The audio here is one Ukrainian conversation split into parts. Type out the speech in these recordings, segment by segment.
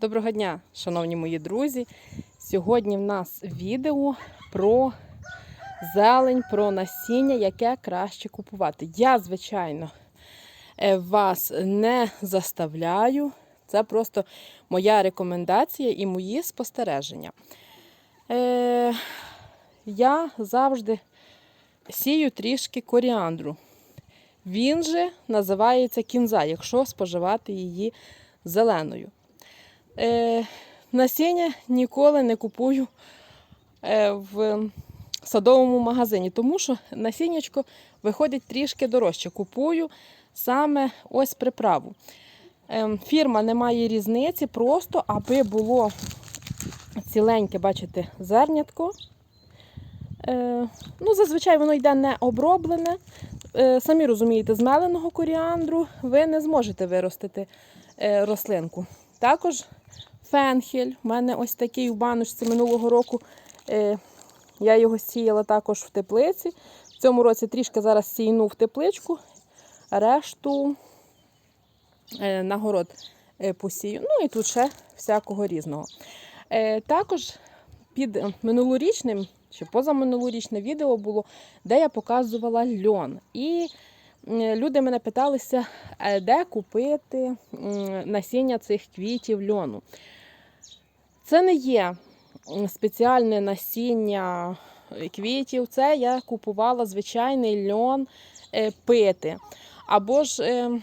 Доброго дня, шановні мої друзі. Сьогодні в нас відео про зелень, про насіння, яке краще купувати. Я, звичайно, е, вас не заставляю. Це просто моя рекомендація і мої спостереження. Е, я завжди сію трішки коріандру. Він же називається кінза, якщо споживати її зеленою. Е, насіння ніколи не купую е, в садовому магазині, тому що насіннячко виходить трішки дорожче. Купую саме ось приправу. Е, фірма не має різниці, просто аби було ціленьке, бачите, зернятко. Е, ну, зазвичай воно йде не оброблене. Е, самі розумієте, з меленого коріандру ви не зможете виростити е, рослинку. Також фенхель. У мене ось такий у баночці минулого року. Е, я його сіяла також в теплиці. В цьому році трішки зараз сійну в тепличку, решту е, на город е, посію. Ну і тут ще всякого різного. Також під минулорічним чи позаминулорічне відео було, де я показувала льон. І люди мене питалися, де купити насіння цих квітів льону. Це не є спеціальне насіння е, квітів, це я купувала звичайний льон е, пити. Або ж е,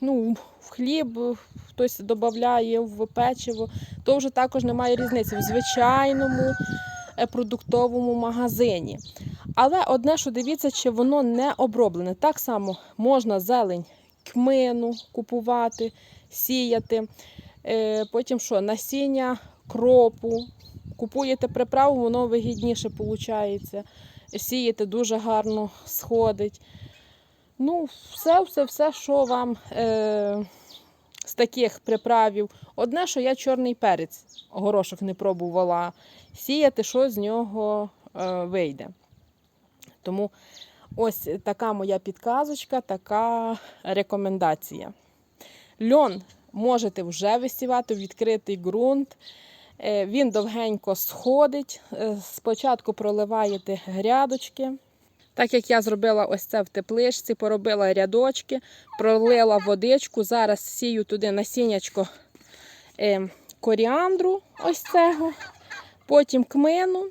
ну, в хліб хтось додає в печиво, то вже також немає різниці. В звичайному продуктовому магазині. Але одне, що дивіться, чи воно не оброблене. Так само можна зелень кмину купувати, сіяти. Потім що, насіння кропу. Купуєте приправу, воно вигідніше виходить. Сієте дуже гарно сходить. Ну, все, все, все, що вам е, з таких приправів. Одне, що я чорний перець, горошок не пробувала сіяти, що з нього е, вийде. Тому ось така моя підказочка, така рекомендація. Льон можете вже висівати в відкритий ґрунт. Е, Він довгенько сходить. Е, Спочатку проливаєте грядочки. Так як я зробила ось це в тепличці, поробила рядочки, пролила водичку. Зараз сію туди насіннячко е, коріандру, ось цього, потім кмину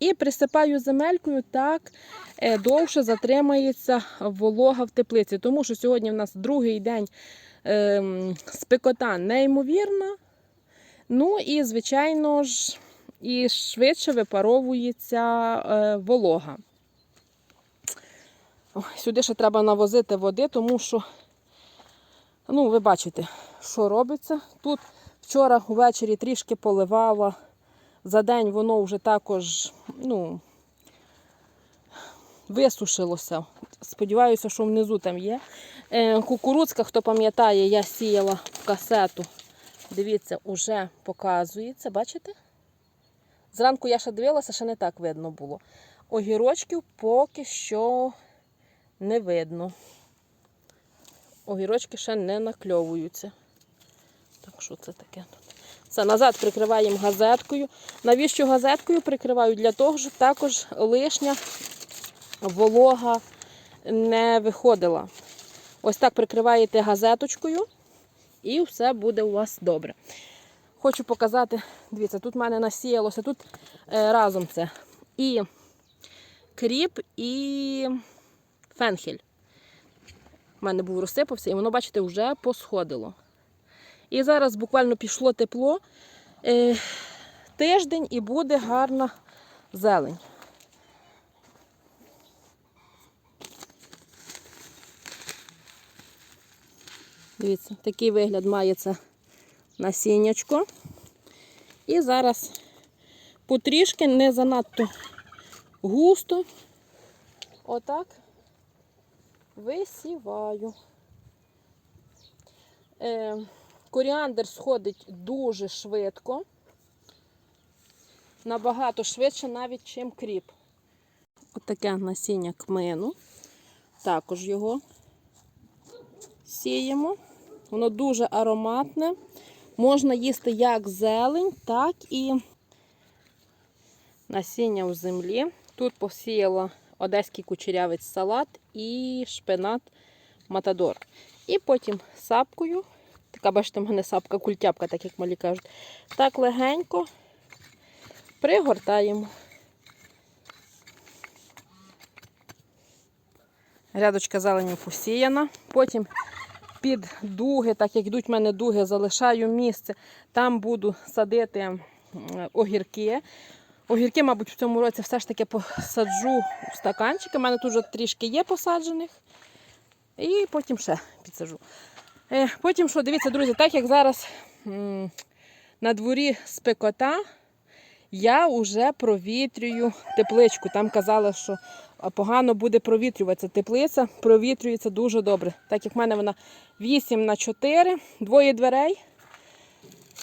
і присипаю земелькою, так довше затримається волога в теплиці. Тому що сьогодні в нас другий день е, спекота неймовірна. Ну і, звичайно ж, і швидше випаровується е, волога. Сюди ще треба навозити води, тому що, ну, ви бачите, що робиться. Тут вчора ввечері трішки поливала. За день воно вже також ну, висушилося. Сподіваюся, що внизу там є. Е, кукурудзка, хто пам'ятає, я сіяла в касету. Дивіться, уже показується, бачите? Зранку я ще дивилася, ще не так видно було. Огірочків поки що не видно. Огірочки ще не накльовуються. Так, що це таке тут? Все, назад прикриваємо газеткою. Навіщо газеткою прикриваю? Для того, щоб також лишня волога не виходила. Ось так прикриваєте газеточкою і все буде у вас добре. Хочу показати, дивіться, тут в мене насіялося, тут е, разом це і кріп, і фенхель. У мене був розсипався, і воно, бачите, вже посходило. І зараз буквально пішло тепло. Е, тиждень і буде гарна зелень. Дивіться, такий вигляд має це насіннячко. І зараз потрішки не занадто густо. Отак висіваю. Е, коріандр сходить дуже швидко, набагато швидше, навіть чим кріп. Отаке насіння кмину. Також його сіємо. Воно дуже ароматне. Можна їсти як зелень, так і насіння в землі. Тут посіяла одеський кучерявець салат і шпинат матадор. І потім сапкою, така, бачите, в мене сапка культяпка, так як малі кажуть, так легенько пригортаємо. Рядочка зелені посіяна. Потім під дуги, так як йдуть в мене дуги, залишаю місце. Там буду садити огірки. Огірки, мабуть, в цьому році все ж таки посаджу в стаканчики. У мене тут вже трішки є посаджених. І потім ще підсаджу. Е, Потім що, дивіться, друзі, так як зараз на дворі спекота, я вже провітрюю тепличку. Там казали, що погано буде провітрюватися. Теплиця провітрюється дуже добре. Так як в мене вона 8 на 4, двоє дверей.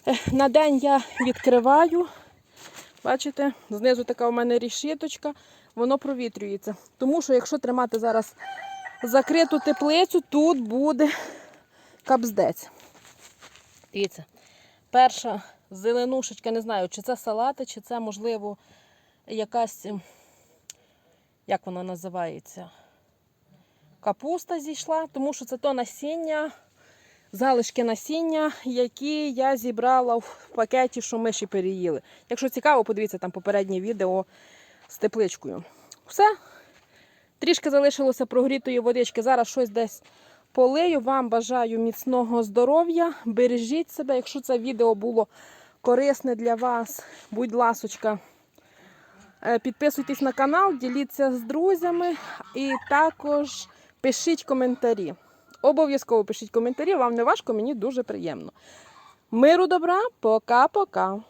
Е, На день я відкриваю. Бачите, знизу така у мене рішіточка, воно провітрюється. Тому що якщо тримати зараз закриту теплицю, тут буде капздець. Дивіться, перша зеленушечка, не знаю, чи це салати, чи це, можливо, якась, ем, як вона називається, капуста зійшла, тому що це то насіння, залишки насіння, які я зібрала в пакеті, що миші переїли. Якщо цікаво, подивіться там попереднє відео з тепличкою. Все. Трішки залишилося прогрітої водички. Зараз щось десь полию. Вам бажаю міцного здоров'я. Бережіть себе. Якщо це відео було корисне для вас, будь ласочка, підписуйтесь на канал, діліться з друзями і також пишіть коментарі. Обов'язково пишіть коментарі, вам не важко, мені дуже приємно. Миру добра, пока-пока.